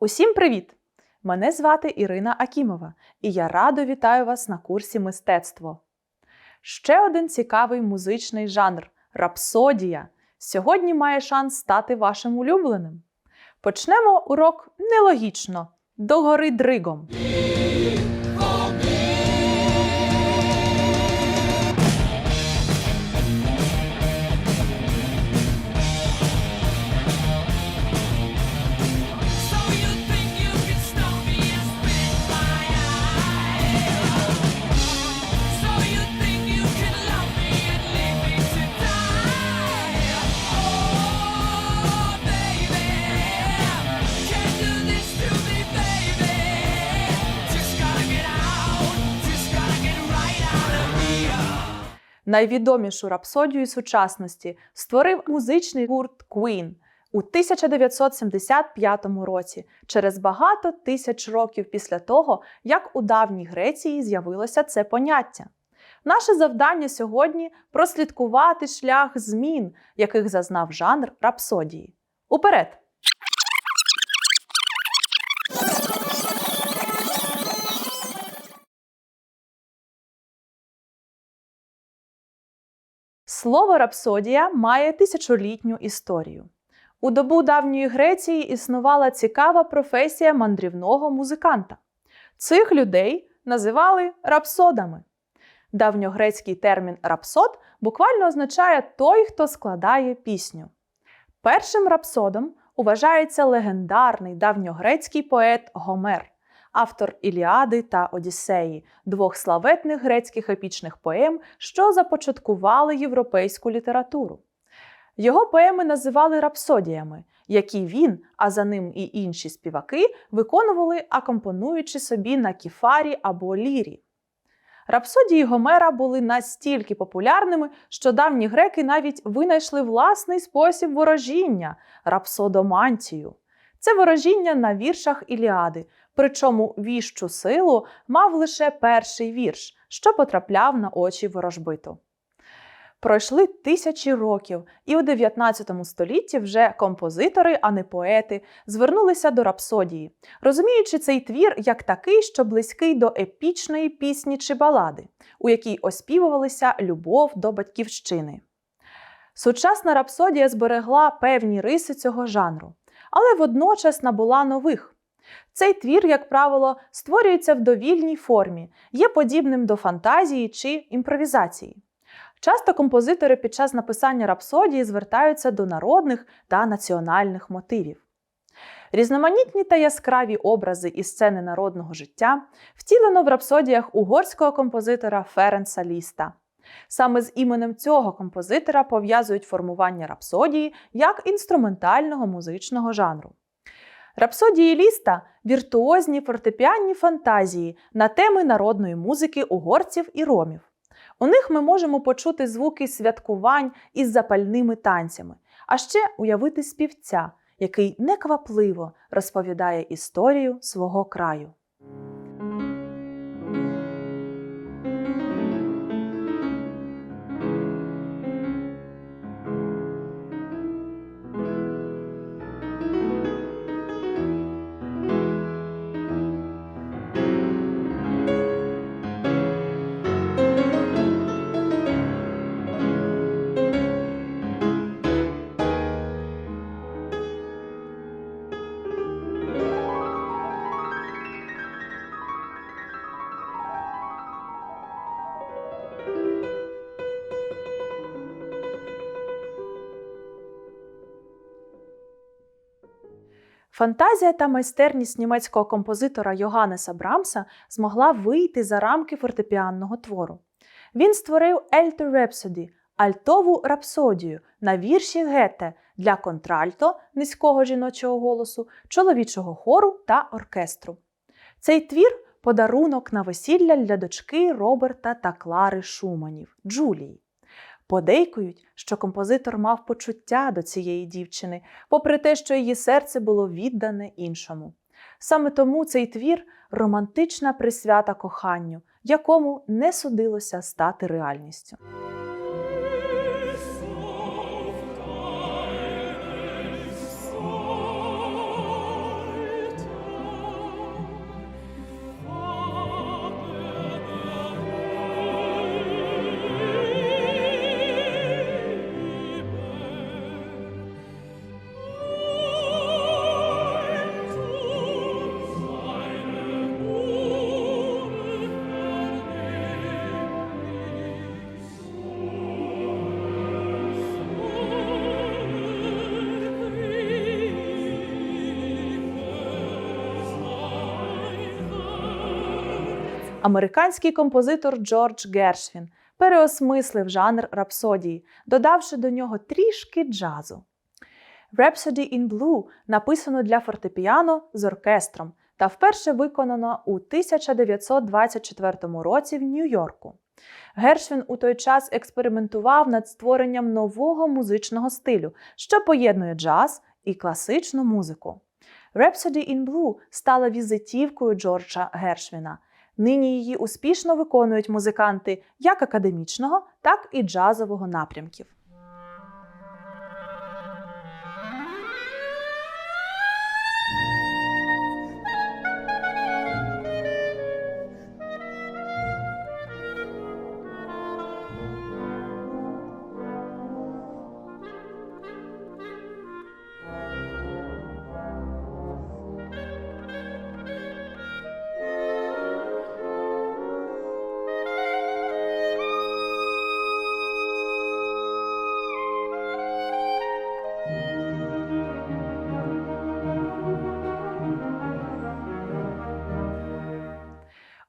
Усім привіт! Мене звати Ірина Акімова, і я радо вітаю вас на курсі мистецтво. Ще один цікавий музичний жанр рапсодія. Сьогодні має шанс стати вашим улюбленим. Почнемо урок нелогічно, догори дригом. Найвідомішу рапсодію сучасності створив музичний гурт Queen у 1975 році, через багато тисяч років після того, як у давній Греції з'явилося це поняття. Наше завдання сьогодні прослідкувати шлях змін, яких зазнав жанр рапсодії. Уперед! Слово рапсодія має тисячолітню історію. У добу давньої Греції існувала цікава професія мандрівного музиканта. Цих людей називали рапсодами. Давньогрецький термін рапсод буквально означає той, хто складає пісню. Першим рапсодом вважається легендарний давньогрецький поет Гомер, автор Іліади та Одіссеї, двох славетних грецьких епічних поем, що започаткували європейську літературу. Його поеми називали рапсодіями, які він, а за ним і інші співаки, виконували, акомпонуючи собі на кіфарі або лірі. Рапсодії Гомера були настільки популярними, що давні греки навіть винайшли власний спосіб ворожіння рапсодомантію. Це ворожіння на віршах Іліади, причому віщу силу мав лише перший вірш, що потрапляв на очі ворожбиту. Пройшли тисячі років, і у 19 столітті вже композитори, а не поети, звернулися до рапсодії, розуміючи цей твір як такий, що близький до епічної пісні чи балади, у якій оспівувалися любов до батьківщини. Сучасна рапсодія зберегла певні риси цього жанру, але водночас набула нових. Цей твір, як правило, створюється в довільній формі, є подібним до фантазії чи імпровізації. Часто композитори під час написання рапсодії звертаються до народних та національних мотивів. Різноманітні та яскраві образи і сцени народного життя втілено в рапсодіях угорського композитора Ференса Ліста. Саме з іменем цього композитора пов'язують формування рапсодії як інструментального музичного жанру. Рапсодії Ліста віртуозні фортепіанні фантазії на теми народної музики угорців і ромів. У них ми можемо почути звуки святкувань із запальними танцями, а ще уявити співця, який неквапливо розповідає історію свого краю. Фантазія та майстерність німецького композитора Йоганнеса Брамса змогла вийти за рамки фортепіанного твору. Він створив Ельте Репсоді альтову рапсодію на вірші Гете для контральто низького жіночого голосу, чоловічого хору та оркестру. Цей твір подарунок на весілля для дочки Роберта та Клари Шуманів Джулії. Подейкують, що композитор мав почуття до цієї дівчини, попри те, що її серце було віддане іншому. Саме тому цей твір романтична присвята коханню, якому не судилося стати реальністю. Американський композитор Джордж Гершвін переосмислив жанр рапсодії, додавши до нього трішки джазу. Rhapsody in Blue написано для фортепіано з оркестром та вперше виконано у 1924 році в Нью-Йорку. Гершвін у той час експериментував над створенням нового музичного стилю, що поєднує джаз і класичну музику. Rhapsody in Blue стала візитівкою Джорджа Гершвіна. Нині її успішно виконують музиканти як академічного, так і джазового напрямків.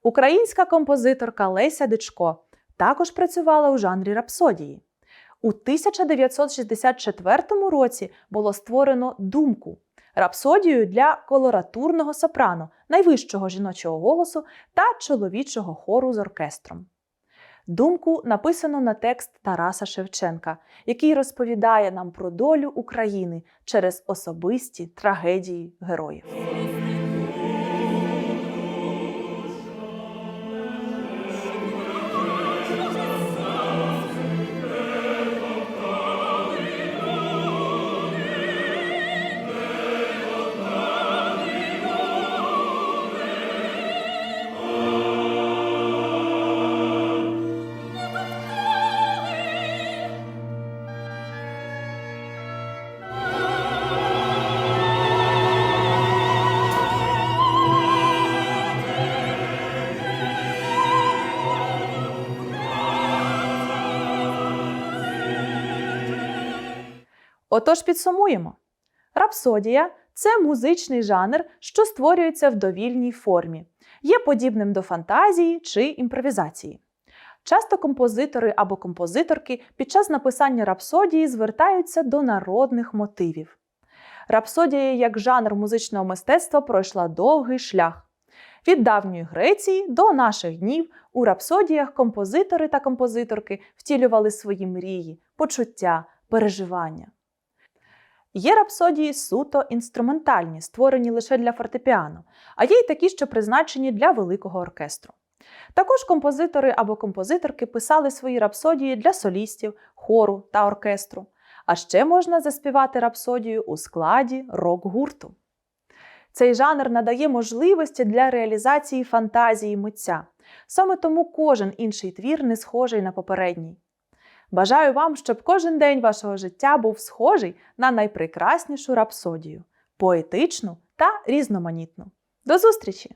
Українська композиторка Леся Дичко також працювала у жанрі рапсодії. У 1964 році було створено думку рапсодію для колоратурного сопрано, найвищого жіночого голосу та чоловічого хору з оркестром. Думку написано на текст Тараса Шевченка, який розповідає нам про долю України через особисті трагедії героїв. Отож, підсумуємо: рапсодія це музичний жанр, що створюється в довільній формі, є подібним до фантазії чи імпровізації. Часто композитори або композиторки під час написання рапсодії звертаються до народних мотивів. Рапсодія як жанр музичного мистецтва пройшла довгий шлях. Від давньої Греції до наших днів у рапсодіях композитори та композиторки втілювали свої мрії, почуття, переживання. Є рапсодії суто інструментальні, створені лише для фортепіано, а є й такі, що призначені для великого оркестру. Також композитори або композиторки писали свої рапсодії для солістів, хору та оркестру. А ще можна заспівати рапсодію у складі рок-гурту. Цей жанр надає можливості для реалізації фантазії митця. Саме тому кожен інший твір не схожий на попередній. Бажаю вам, щоб кожен день вашого життя був схожий на найпрекраснішу рапсодію поетичну та різноманітну. До зустрічі!